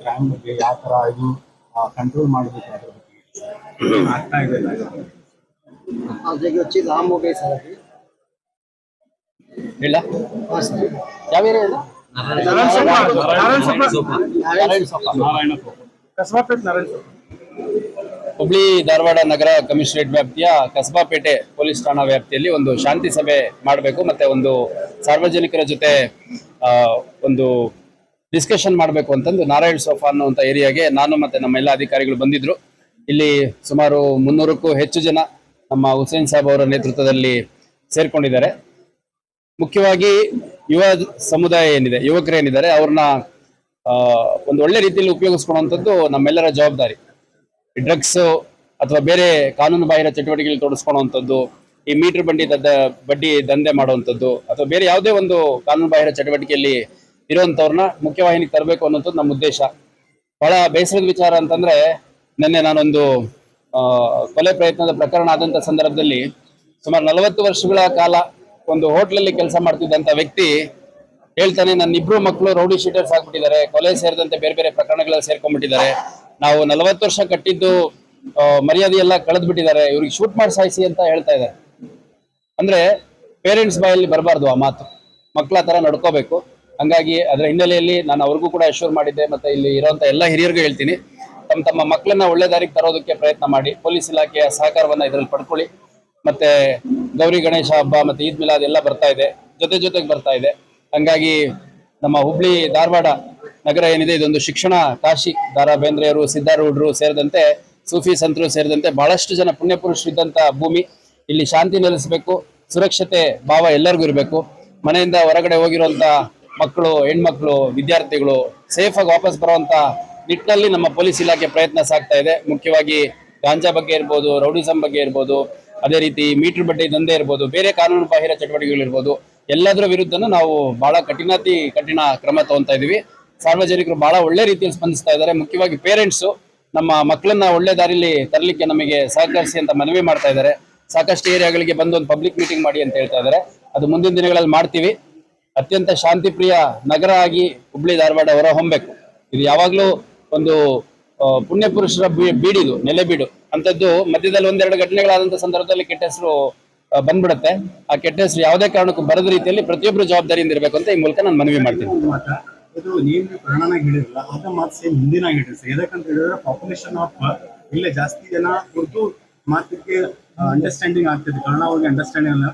Crime ಯಾವ ಇದು ಮಾಡಬೇಕು ಅದ್ರ ಇಲ್ಲ ಹುಬ್ಳಿ ಧಾರವಾಡ ನಗರ ಕಮಿಷನರೇಟ್ ವ್ಯಾಪ್ತಿಯ ಕಸಬಾಪೇಟೆ ಪೊಲೀಸ್ ಠಾಣಾ ವ್ಯಾಪ್ತಿಯಲ್ಲಿ ಒಂದು ಶಾಂತಿ ಸಭೆ ಮಾಡಬೇಕು ಮತ್ತೆ ಒಂದು ಸಾರ್ವಜನಿಕರ ಜೊತೆ ಒಂದು ಡಿಸ್ಕಷನ್ ಮಾಡಬೇಕು ಅಂತಂದು ನಾರಾಯಣ್ ಸೋಫಾ ಅನ್ನುವಂಥ ಏರಿಯಾಗೆ ನಾನು ಮತ್ತೆ ನಮ್ಮ ಎಲ್ಲ ಅಧಿಕಾರಿಗಳು ಬಂದಿದ್ರು. ಇಲ್ಲಿ ಸುಮಾರು ಮುನ್ನೂರಕ್ಕೂ ಹೆಚ್ಚು ಜನ ನಮ್ಮ ಹುಸೇನ್ ಸಾಬ್ ಅವರ ನೇತೃತ್ವದಲ್ಲಿ ಸೇರ್ಕೊಂಡಿದ್ದಾರೆ. ಮುಖ್ಯವಾಗಿ ಯುವ ಸಮುದಾಯ ಏನಿದೆ ಯುವಕರೇನಿದ್ದಾರೆ ಅವ್ರನ್ನ ಆ, ಒಂದು ಒಳ್ಳೆ ರೀತಿಯಲ್ಲಿ ಉಪಯೋಗಿಸ್ಕೊಳ್ಳುವಂಥದ್ದು ನಮ್ಮೆಲ್ಲರ ಜವಾಬ್ದಾರಿ. ಡ್ರಗ್ಸ್ ಅಥವಾ ಬೇರೆ ಕಾನೂನು ಬಾಹಿರ ಚಟುವಟಿಕೆಗಳು ತೊಡಸ್ಕೊಳ್ಳುವಂಥದ್ದು ಈ ಮೀಟರ್ ಬಂಡಿ ದದ್ದ ಬಡ್ಡಿ ದಂಧೆ ಮಾಡುವಂಥದ್ದು ಅಥವಾ ಬೇರೆ ಯಾವುದೇ ಒಂದು ಕಾನೂನು ಬಾಹಿರ ಚಟುವಟಿಕೆಯಲ್ಲಿ ಇರುವಂಥವ್ರನ್ನ ಮುಖ್ಯವಾಹಿನಿಗೆ ತರಬೇಕು ಅನ್ನೋದು ನಮ್ಮ ಉದ್ದೇಶ. ಬಹಳ ಬೇಸರದ ವಿಚಾರ ಅಂತಂದ್ರೆ, ನಿನ್ನೆ ನಾನೊಂದು ಕೊಲೆ ಪ್ರಯತ್ನದ ಪ್ರಕರಣ ಆದಂತ ಸಂದರ್ಭದಲ್ಲಿ ಸುಮಾರು ನಲವತ್ತು ವರ್ಷಗಳ ಕಾಲ ಒಂದು ಹೋಟ್ಲಲ್ಲಿ ಕೆಲಸ ಮಾಡ್ತಿದ್ದಂತ ವ್ಯಕ್ತಿ ಹೇಳ್ತಾನೆ ನನ್ನ ಇಬ್ರು ಮಕ್ಕಳು ರೌಡಿ ಶೀಟರ್ಸ್ ಆಗ್ಬಿಟ್ಟಿದ್ದಾರೆ, ಕೊಲೆ ಸೇರಿದಂತೆ ಬೇರೆ ಬೇರೆ ಪ್ರಕರಣಗಳಲ್ಲಿ ಸೇರ್ಕೊಂಡ್ಬಿಟ್ಟಿದ್ದಾರೆ. ನಾವು ನಲವತ್ತು ವರ್ಷ ಕಟ್ಟಿದ್ದು ಮರ್ಯಾದೆ ಎಲ್ಲ ಕಳೆದ್ ಬಿಟ್ಟಿದ್ದಾರೆ ಇವ್ರಿಗೆ ಶೂಟ್ ಮಾಡಿ ಸಾಯಿಸಿ ಅಂತ ಹೇಳ್ತಾ ಇದ್ದಾರೆ. ಅಂದ್ರೆ ಪೇರೆಂಟ್ಸ್ ಬಾಯಲ್ಲಿ ಬರಬಾರ್ದು ಆ ಮಾತು. ಮಕ್ಕಳ ತರ ನಡ್ಕೋಬೇಕು. ಹಂಗಾಗಿ ಅದರ ಹಿನ್ನೆಲೆಯಲ್ಲಿ ನಾನು ಅವ್ರಿಗೂ ಕೂಡ ಅಶ್ಯೂರ್ ಮಾಡಿದ್ದೆ ಮತ್ತೆ ಇಲ್ಲಿ ಇರುವಂತ ಎಲ್ಲ ಹಿರಿಯರಿಗೂ ಹೇಳ್ತೀನಿ. ತಮ್ಮ ತಮ್ಮ ಮಕ್ಕಳನ್ನ ಒಳ್ಳೆ ದಾರಿಗೆ ತರೋದಕ್ಕೆ ಪ್ರಯತ್ನ ಮಾಡಿ. ಪೊಲೀಸ್ ಇಲಾಖೆಯ ಸಹಕಾರವನ್ನ ಇದರಲ್ಲಿ ಪಡ್ಕೊಳ್ಳಿ. ಮತ್ತೆ ಗೌರಿ ಗಣೇಶ ಹಬ್ಬ ಮತ್ತೆ ಈದ್ ಮಿಲಾದ್ ಎಲ್ಲ ಬರ್ತಾ ಇದೆ. ಜೊತೆ ಜೊತೆಗೆ ಬರ್ತಾ ಇದೆ. ಹಂಗಾಗಿ ನಮ್ಮ ಹುಬ್ಳಿ, ಧಾರವಾಡ ನಗರ ಏನಿದೆ, ಇದೊಂದು ಶಿಕ್ಷಣ ಕಾಶಿ. ದಾರಾ ಬೇಂದ್ರೆಯವರು ಸಿದ್ಧಾರೂಢರು ಸೇರಿದಂತೆ ಸೂಫಿ ಸಂತರು ಸೇರಿದಂತೆ ಬಹಳಷ್ಟು ಜನ ಪುಣ್ಯ ಇದ್ದಂಥ ಇದ್ದಂತ ಭೂಮಿ. ಇಲ್ಲಿ ಶಾಂತಿ ನೆಲೆಸಬೇಕು. ಸುರಕ್ಷತೆ ಭಾವ ಎಲ್ಲರಿಗೂ ಇರಬೇಕು. ಮನೆಯಿಂದ ಹೊರಗಡೆ ಹೋಗಿರುವಂತ ಮಕ್ಕಳು, ಹೆಣ್ಮಕ್ಳು, ವಿದ್ಯಾರ್ಥಿಗಳು ಸೇಫ್ ಆಗಿ ವಾಪಸ್ ಬರುವಂತ ನಿಟ್ಟಿನಲ್ಲಿ ನಮ್ಮ ಪೊಲೀಸ್ ಇಲಾಖೆ ಪ್ರಯತ್ನ ಸಾಗ್ತಾ ಇದೆ. ಮುಖ್ಯವಾಗಿ ಗಾಂಜಾ ಬಗ್ಗೆ ಇರ್ಬೋದು, ರೌಡಿಸಂ ಬಗ್ಗೆ ಇರ್ಬೋದು, ಅದೇ ರೀತಿ ಮೀಟರ್ ಬಡ್ಡಿ ದಂಧೆ ಇರ್ಬೋದು, ಬೇರೆ ಕಾನೂನು ಬಾಹಿರ ಚಟುವಟಿಕೆಗಳಿರ್ಬೋದು ಎಲ್ಲದರ ವಿರುದ್ಧನೂ ನಾವು ಬಹಳ ಕಠಿಣಾತಿ, ಕಠಿಣ ಕ್ರಮ ತಗೊಂತಾ ಇದೀವಿ. ಸಾರ್ವಜನಿಕರು ಬಹಳ ಒಳ್ಳೆ ರೀತಿಯಲ್ಲಿ ಸ್ಪಂದಿಸ್ತಾ ಇದ್ದಾರೆ. ಮುಖ್ಯವಾಗಿ ಪೇರೆಂಟ್ಸು ನಮ್ಮ ಮಕ್ಕಳನ್ನ ಒಳ್ಳೆ ದಾರಿಲಿ ತರಲಿಕ್ಕೆ ನಮಗೆ ಸಹಕರಿಸಿ ಅಂತ ಮನವಿ ಮಾಡ್ತಾ ಇದ್ದಾರೆ. ಸಾಕಷ್ಟು ಏರಿಯಾಗಳಿಗೆ ಬಂದು ಒಂದು ಪಬ್ಲಿಕ್ ಮೀಟಿಂಗ್ ಮಾಡಿ ಅಂತ ಹೇಳ್ತಾ ಇದ್ದಾರೆ. ಅದು ಮುಂದಿನ ದಿನಗಳಲ್ಲಿ ಮಾಡ್ತೀವಿ. ಅತ್ಯಂತ ಶಾಂತಿ ಪ್ರಿಯ ನಗರ ಆಗಿ ಹುಬ್ಳಿ ಧಾರವಾಡ ಹೊರ ಹೊಮ್ಮಬೇಕು ಇದು ಯಾವಾಗಲೂ ಒಂದು ಪುಣ್ಯಪುರುಷರ ಪುಣ್ಯ ಪುರುಷರ ಬೀಡಿದು ನೆಲೆ ಬೀಡು ಅಂಥದ್ದು ಮಧ್ಯದಲ್ಲಿ ಒಂದೆರಡು ಘಟನೆಗಳಾದಂಥ ಸಂದರ್ಭದಲ್ಲಿ ಕೆಟ್ಟ ಹೆಸರು ಬಂದ್ಬಿಡುತ್ತೆ. ಆ ಕೆಟ್ಟ ಹೆಸರು ಯಾವುದೇ ಕಾರಣಕ್ಕೂ ಬರದ ರೀತಿಯಲ್ಲಿ ಪ್ರತಿಯೊಬ್ಬರು ಜವಾಬ್ದಾರಿಯಿಂದ ಇರಬೇಕು ಅಂತ ಈ ಮೂಲಕ ನಾನು ಮನವಿ ಮಾಡ್ತೀನಿ. ಇದು ನೀವು ಕನ್ನಡನಾಗ ಹೇಳಿರಲ್ಲ ಅದ ಮಾತು ಸೇಮ್ ಹಿಂದಿನಾಗ ಹೇಳಿರಿ ಸರ್ ಯಾಕಂತ ಹೇಳಿದ್ರೆ ಪಾಪ್ಯುಲೇಷನ್ ಆಫ್ ಇಲ್ಲೇ ಜಾಸ್ತಿ ಜನ ಮಾತಿಗೆ ಅಂಡರ್ಸ್ಟ್ಯಾಂಡಿಂಗ್ ಆಗ್ತಿದೆ. ಕನ್ನಡ ಅವ್ರಿಗೆ ಅಂಡರ್ಸ್ಟ್ಯಾಂಡಿಂಗ್ ಅಲ್ಲ